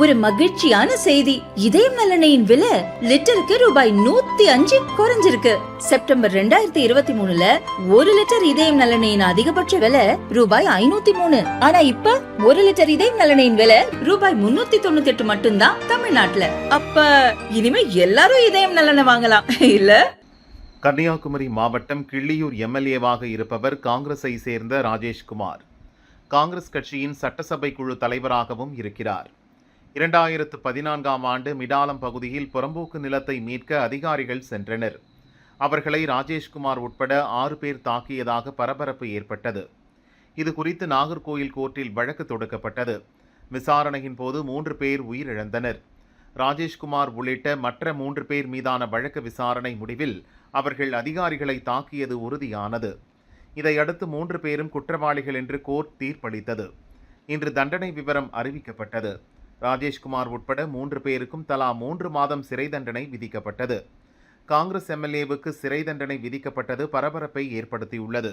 ஒரு மகிழ்ச்சியான செய்தி. இதயம் நலனையின் விலை லிட்டருக்கு ரூபாய் நூத்தி அஞ்சு குறைஞ்சிருக்கு. செப்டம்பர் ரெண்டாயிரத்தி இருபத்தி மூணுல ஒரு லிட்டர் இதயம் நலனையின் அதிகபட்ச விலை ரூபாய் ஐநூத்தி மூணு. ஆனா இப்ப ஒரு லிட்டர் இதயம் நலனையின் விலை ரூபாய் முன்னூத்தி தொண்ணூத்தி எட்டு மட்டும்தான் தமிழ்நாட்டுல. அப்ப இனிமே எல்லாரும் இதயம் நலனை வாங்கலாம். இல்ல? கன்னியாகுமரி மாவட்டம் கிள்ளியூர் எம்எல்ஏவாக இருப்பவர் காங்கிரஸை சேர்ந்த ராஜேஷ்குமார். காங்கிரஸ் கட்சியின் சட்டசபை குழு தலைவராகவும் இருக்கிறார். இரண்டாயிரத்து பதினான்காம் ஆண்டு மிடாலம் பகுதியில் புறம்போக்கு நிலத்தை மீட்க அதிகாரிகள் சென்றனர். அவர்களை ராஜேஷ்குமார் உட்பட ஆறு பேர் தாக்கியதாக பரபரப்பு ஏற்பட்டது. இது குறித்து நாகர்கோயில் கோர்ட்டில் வழக்கு தொடுக்கப்பட்டது. விசாரணையின் போது மூன்று பேர் உயிரிழந்தனர். ராஜேஷ்குமார் உள்ளிட்ட மற்ற மூன்று பேர் மீதான வழக்கு விசாரணை முடிவில் அவர்கள் அதிகாரிகளை தாக்கியது உறுதியானது. இதையடுத்து மூன்று பேரும் குற்றவாளிகள் என்று கோர்ட் தீர்ப்பளித்தது. இன்று தண்டனை விவரம் அறிவிக்கப்பட்டது. ராஜேஷ்குமார் உட்பட மூன்று பேருக்கும் தலா மூன்று மாதம் சிறை தண்டனை விதிக்கப்பட்டது. காங்கிரஸ் எம்எல்ஏவுக்கு சிறை தண்டனை விதிக்கப்பட்டது பரபரப்பை ஏற்படுத்தியுள்ளது.